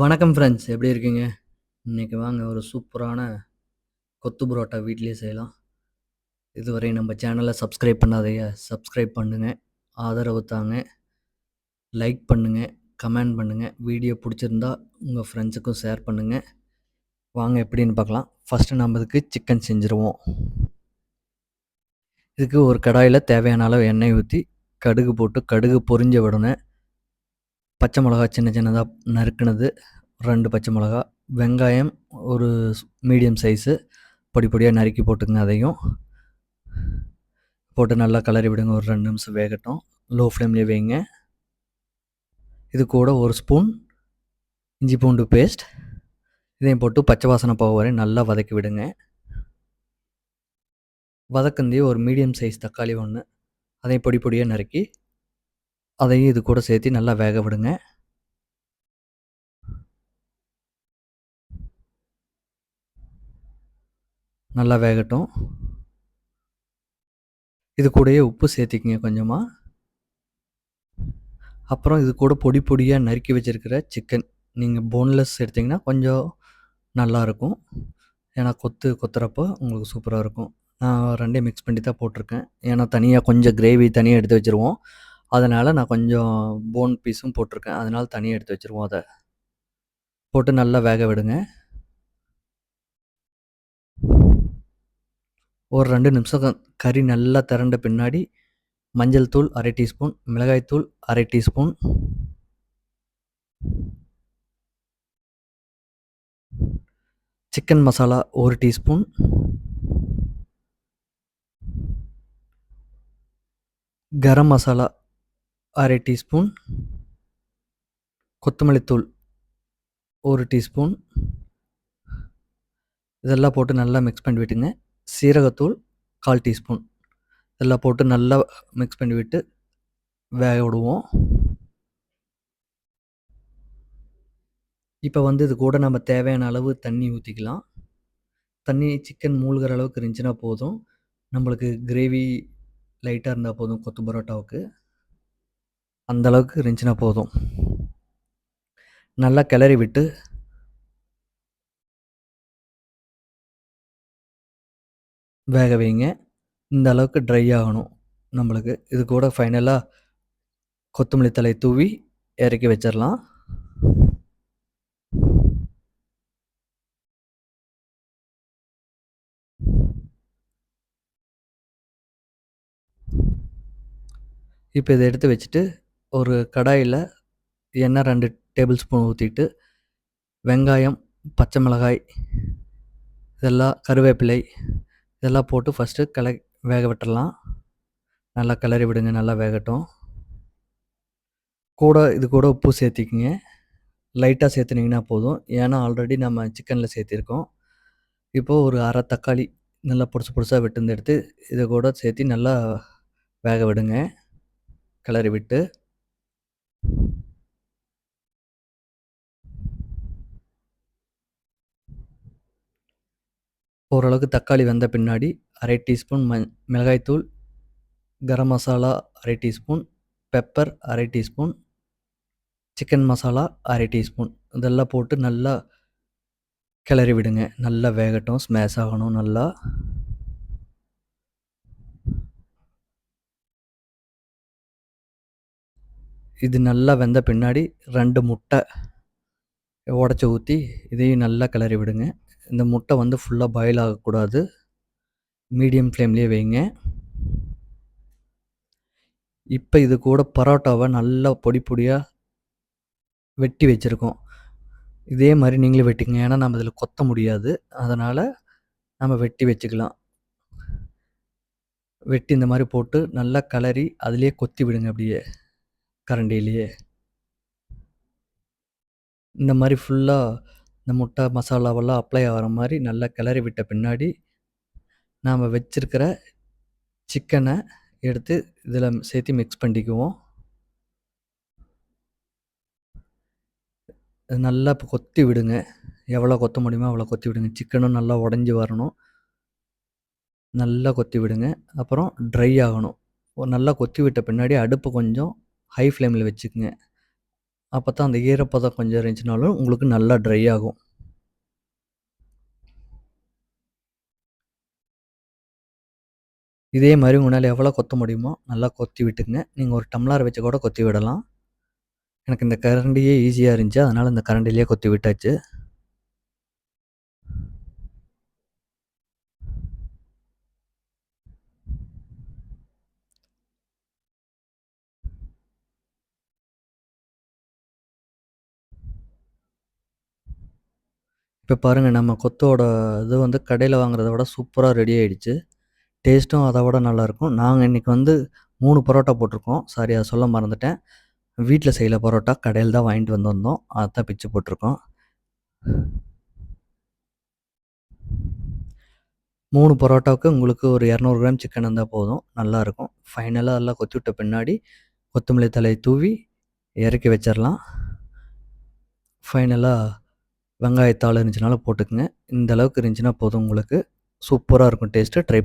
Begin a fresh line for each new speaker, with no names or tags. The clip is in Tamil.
வணக்கம் ஃப்ரெண்ட்ஸ் எப்படி இருக்கீங்க? இன்னைக்கு வாங்க ஒரு சூப்பரான கொத்து புரோட்டா வீட்லேயே செய்யலாம். இதுவரை நம்ம சேனலை சப்ஸ்கிரைப் பண்ணாதீங்க. சப்ஸ்கிரைப் பண்ணுங்கள் ஆதரவு தாங்க. லைக் பண்ணுங்கள் கமெண்ட் பண்ணுங்கள் வீடியோ பிடிச்சிருந்தா உங்கள் ஃப்ரெண்ட்ஸுக்கும் ஷேர் பண்ணுங்கள் வாங்க எப்படின்னு பார்க்கலாம். ஃபஸ்ட்டு நம்ம இதுக்கு சிக்கன் செஞ்சுருவோம். இதுக்கு ஒரு கடாயில் தேவையான அளவு எண்ணெய் ஊற்றி கடுகு போட்டு கடுகு பொரிஞ்ச விடணும் பச்சை மிளகா சின்ன சின்னதாக நறுக்குனது ரெண்டு பச்சை மிளகா, வெங்காயம் ஒரு மீடியம் சைஸு பொடி பொடியாக நறுக்கி போட்டுக்கங்க அதையும். போட்டு நல்லா கலரி விடுங்க. ஒரு ரெண்டு நிமிஷம் வேகட்டும். லோ ஃப்ளேம்லேயே வைங்க. இது கூட ஒரு ஸ்பூன் இஞ்சி பூண்டு பேஸ்ட். இதையும் போட்டு பச்சை வாசனை போக வரை நல்லா வதக்கி விடுங்க. வதக்குனதையே ஒரு மீடியம் சைஸ் தக்காளி ஒன்று அதையும் பொடி பொடியாக நறுக்கி, அதையும் இது கூட சேர்த்து நல்லா வேக விடுங்க. நல்லா வேகட்டும். இது கூடயே உப்பு சேர்த்திக்கிங்க கொஞ்சமாக அப்புறம் இது கூட பொடி பொடியாக நறுக்கி வச்சிருக்கிற சிக்கன். நீங்கள் போன்லெஸ் எடுத்தீங்கன்னா கொஞ்சம் நல்லாயிருக்கும் ஏன்னா கொத்து கொத்துறப்போ உங்களுக்கு சூப்பராக இருக்கும். நான் ரெண்டையும் மிக்ஸ் பண்ணி தான் போட்டிருக்கேன். ஏன்னா தனியாக கொஞ்சம் கிரேவி தனியாக எடுத்து வச்சுருவோம். அதனால் நான் கொஞ்சம் போன் பீஸும் போட்டிருக்கேன். அதனால் தனியாக எடுத்து வச்சுருவோம் அதை போட்டு நல்லா வேக விடுங்க. ஒரு ரெண்டு நிமிஷம் கறி நல்லா திரண்ட பின்னாடி, மஞ்சள் தூள் அரை டீஸ்பூன், மிளகாய் தூள் அரை டீஸ்பூன். சிக்கன் மசாலா ஒரு டீஸ்பூன். கரம் மசாலா அரை டீஸ்பூன். கொத்தமல்லித்தூள் ஒரு டீஸ்பூன். இதெல்லாம் போட்டு நல்லா மிக்ஸ் பண்ணி விட்டுங்க. சீரகத்தூள் 1/4 டீஸ்பூன். இதெல்லாம் போட்டு நல்லா மிக்ஸ் பண்ணி விட்டு வேக விடுவோம். இப்போ வந்து இது கூட நம்ம தேவையான அளவு தண்ணி ஊற்றிக்கலாம் தண்ணி சிக்கன் மூழ்கிற அளவுக்கு இருந்துச்சுன்னா போதும். நம்மளுக்கு கிரேவி லைட்டாக இருந்தால் போதும் கொத்து பரோட்டாவுக்கு. அந்த அளவுக்கு இருந்துச்சுன்னா போதும். நல்லா கிளறி விட்டு வேக வைங்க. இந்த அளவுக்கு ட்ரை ஆகணும் நம்மளுக்கு. இது கூட ஃபைனலாக கொத்தமல்லி தலை தூவி இறக்கி வச்சிடலாம் இப்போ இதை எடுத்து வச்சுட்டு, ஒரு கடாயில் எண்ணெய் ரெண்டு டேபிள் ஸ்பூன் ஊற்றிட்டு வெங்காயம், பச்சை மிளகாய் இதெல்லாம் கருவேப்பிலை இதெல்லாம் போட்டு ஃபஸ்ட்டு கலை வேக விட்டுடலாம் நல்லா கிளறி விடுங்க. நல்லா வேகட்டும். கூட இது கூட உப்பு சேர்த்திக்கிங்க லைட்டாக சேர்த்துனீங்கன்னா போதும். ஏன்னா ஆல்ரெடி நம்ம சிக்கனில் சேர்த்திருக்கோம். இப்போது ஒரு அரை தக்காளி நல்லா பொடிசு பொடிசாக வெட்டுனத எடுத்து இதை கூட சேர்த்து நல்லா வேக விடுங்க. கிளறி விட்டு ஓரளவுக்கு தக்காளி வெந்த பின்னாடி அரை டீஸ்பூன் ம மிளகாய்த்தூள் கரம் மசாலா அரை டீஸ்பூன், பெப்பர் அரை டீஸ்பூன், சிக்கன் மசாலா அரை டீஸ்பூன் இதெல்லாம் போட்டு நல்லா கிளறி விடுங்க. நல்லா வேகட்டும். ஸ்மேஷ் ஆகணும் நல்லா. இது நல்லா வெந்த பின்னாடி ரெண்டு முட்டை உடச்சி ஊற்றி இதையும் நல்லா கிளறி விடுங்க. இந்த முட்டை வந்து ஃபுல்லாக பாயில் ஆகக்கூடாது. மீடியம் ஃப்ளேம்லேயே வைங்க. இப்போ இது கூட பரோட்டாவை நல்லா பொடி பொடியாக வெட்டி வச்சிருக்கோம். இதே மாதிரி நீங்களும் வெட்டிங்க ஏன்னா நம்ம இதில் கொத்த முடியாது. அதனால் நம்ம வெட்டி வச்சுக்கலாம். வெட்டி இந்த மாதிரி போட்டு நல்லா கிளறி அதுலேயே கொத்தி விடுங்க அப்படியே. கரண்டியிலேயே. இந்த மாதிரி ஃபுல்லாக இந்த முட்டை மசாலாவெல்லாம் அப்ளை ஆகிற மாதிரி நல்லா கிளறி விட்ட பின்னாடி, நாம் வச்சிருக்கிற சிக்கனை எடுத்து இதில் சேர்த்து மிக்ஸ் பண்ணிக்குவோம். நல்லா இப்போ கொத்தி விடுங்க. எவ்வளோ கொத்த முடியுமோ அவ்வளோ கொத்தி விடுங்க. சிக்கனும் நல்லா உடஞ்சி வரணும். நல்லா கொத்தி விடுங்க. அப்புறம் ட்ரை ஆகணும். நல்லா கொத்தி விட்ட பின்னாடி அடுப்பு கொஞ்சம் ஹை ஃப்ளேமில் வச்சுக்கோங்க அப்போ தான் அந்த ஈரப்பதம் கொஞ்சம் இருந்துச்சுனாலும் உங்களுக்கு நல்லா ட்ரை ஆகும். இதே மாதிரி உங்களால் எவ்வளோ கொத்த முடியுமோ நல்லா கொத்தி விட்டுங்க நீங்கள் ஒரு டம்ளார் வச்சு கூட கொத்தி விடலாம். எனக்கு இந்த கரண்டியே ஈஸியாக இருந்துச்சு. அதனால் இந்த கரண்டிலேயே கொத்தி விட்டாச்சு. இப்போ பாருங்கள் நம்ம கொத்தோட இது வந்து கடையில் வாங்குறத விட சூப்பராக ரெடி ஆகிடுச்சு டேஸ்ட்டும் அதை விட நல்லாயிருக்கும் நாங்கள் இன்றைக்கி வந்து மூணு பரோட்டா போட்டிருக்கோம். சாரி அதை சொல்ல மறந்துட்டேன். வீட்டில் செய்யல பரோட்டா கடையில் தான் வாங்கிட்டு வந்து வந்தோம். அதான் பிச்சு போட்டிருக்கோம். மூணு பரோட்டாவுக்கு உங்களுக்கு ஒரு இரநூறு கிராம் சிக்கன் இருந்தால் போதும். நல்லாயிருக்கும் ஃபைனலாக எல்லாம் கொத்தி விட்ட பின்னாடி கொத்தமல்லி தலையை தூவி இறக்கி வச்சிடலாம் ஃபைனலாக வெங்காயத்தாள் இருந்துச்சுனாலும் போட்டுக்கோங்க. இந்த அளவுக்கு இருந்துச்சுன்னா போதும் உங்களுக்கு. சூப்பராக இருக்கும். டேஸ்ட்டு. ட்ரை